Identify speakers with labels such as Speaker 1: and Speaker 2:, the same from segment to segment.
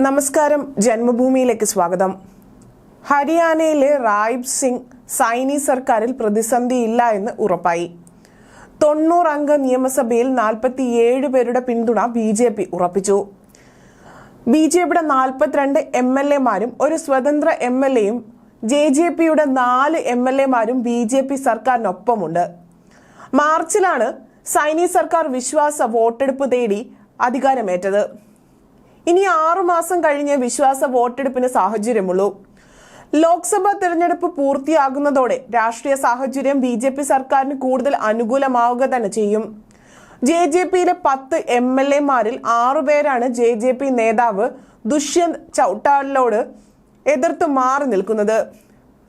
Speaker 1: നമസ്കാരം. ജന്മഭൂമിയിലേക്ക് സ്വാഗതം. ഹരിയാനയിലെ റായിബ് സിംഗ് സൈനി സർക്കാരിൽ പ്രതിസന്ധിയില്ല എന്ന് ഉറപ്പായി. തൊണ്ണൂറ് അംഗ നിയമസഭയിൽ നാൽപ്പത്തിയേഴ് പേരുടെ പിന്തുണ ബി ജെ പി ഉറപ്പിച്ചു. ബി ജെ പിയുടെ നാൽപ്പത്തിരണ്ട് എം എൽ എമാരും ഒരു സ്വതന്ത്ര എം എൽ എയും ജെ ജെ പിയുടെ നാല് എം എൽ എമാരും ബി ജെ പി സർക്കാരിനൊപ്പമുണ്ട്. മാർച്ചിലാണ് സൈനി സർക്കാർ വിശ്വാസ വോട്ടെടുപ്പ് തേടി അധികാരമേറ്റത്. ഇനി ആറുമാസം കഴിഞ്ഞ് വിശ്വാസ വോട്ടെടുപ്പിന് സാഹചര്യമുള്ളൂ. ലോക്സഭാ തെരഞ്ഞെടുപ്പ് പൂർത്തിയാകുന്നതോടെ രാഷ്ട്രീയ സാഹചര്യം ബി ജെ പി സർക്കാരിന് കൂടുതൽ അനുകൂലമാവുക തന്നെ ചെയ്യും. ജെ ജെ പിയിലെ പത്ത് എം എൽ എമാരിൽ ആറുപേരാണ് ജെ ജെ പി നേതാവ് ദുഷ്യന്ത് ചൌട്ടാലിനോട് എതിർത്ത് മാറി നിൽക്കുന്നത്.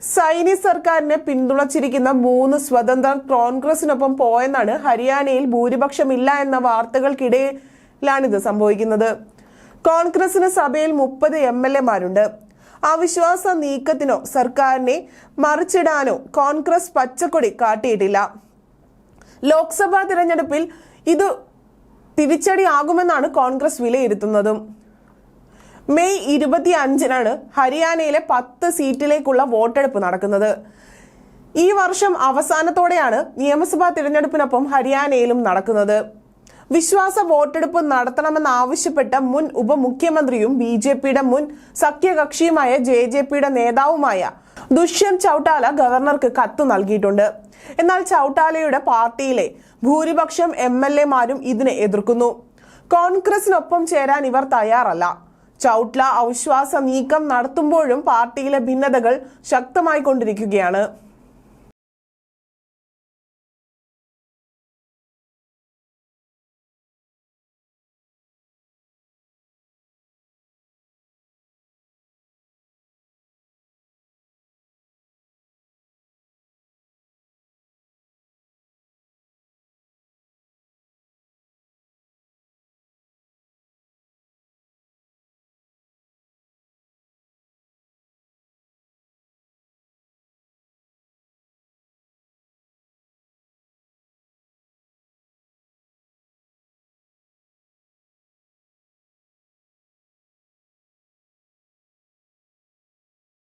Speaker 1: സൈനി സർക്കാരിനെ പിന്തുണച്ചിരിക്കുന്ന മൂന്ന് സ്വതന്ത്ര കോൺഗ്രസിനൊപ്പം പോയെന്നാണ് ഹരിയാനയിൽ ഭൂരിപക്ഷമില്ല എന്ന വാർത്തകൾക്കിടയിലാണിത് സംഭവിക്കുന്നത്. കോൺഗ്രസിന് സഭയിൽ മുപ്പത് എം എൽ എമാരുണ്ട്. അവിശ്വാസ നീക്കത്തിനോ സർക്കാരിനെ മറിച്ചിടാനോ കോൺഗ്രസ് പച്ചക്കൊടി കാട്ടിയിട്ടില്ല. ലോക്സഭാ തിരഞ്ഞെടുപ്പിൽ ഇത് തിരിച്ചടിയാകുമെന്നാണ് കോൺഗ്രസ് വിലയിരുത്തുന്നതും. മെയ് ഇരുപത്തി അഞ്ചിനാണ് ഹരിയാനയിലെ പത്ത് സീറ്റിലേക്കുള്ള വോട്ടെടുപ്പ് നടക്കുന്നത്. ഈ വർഷം അവസാനത്തോടെയാണ് നിയമസഭാ തിരഞ്ഞെടുപ്പിനൊപ്പം ഹരിയാനയിലും നടക്കുന്നത്. വിശ്വാസ വോട്ടെടുപ്പ് നടത്തണമെന്നാവശ്യപ്പെട്ട് മുൻ ഉപമുഖ്യമന്ത്രിയും ബി ജെ പിയുടെ മുൻ സഖ്യകക്ഷിയുമായ ജെ ജെ പിയുടെ നേതാവുമായ ദുഷ്യന്ത് ചൌട്ടാല ഗവർണർക്ക് കത്ത് നൽകിയിട്ടുണ്ട്. എന്നാൽ ചൌട്ടാലയുടെ പാർട്ടിയിലെ ഭൂരിപക്ഷം എം എൽ എമാരും ഇതിനെ എതിർക്കുന്നു. കോൺഗ്രസിനൊപ്പം ചേരാൻ ഇവർ തയ്യാറല്ല. ചൌട്ട്ല അവിശ്വാസ നീക്കം നടത്തുമ്പോഴും പാർട്ടിയിലെ ഭിന്നതകൾ ശക്തമായിക്കൊണ്ടിരിക്കുകയാണ്.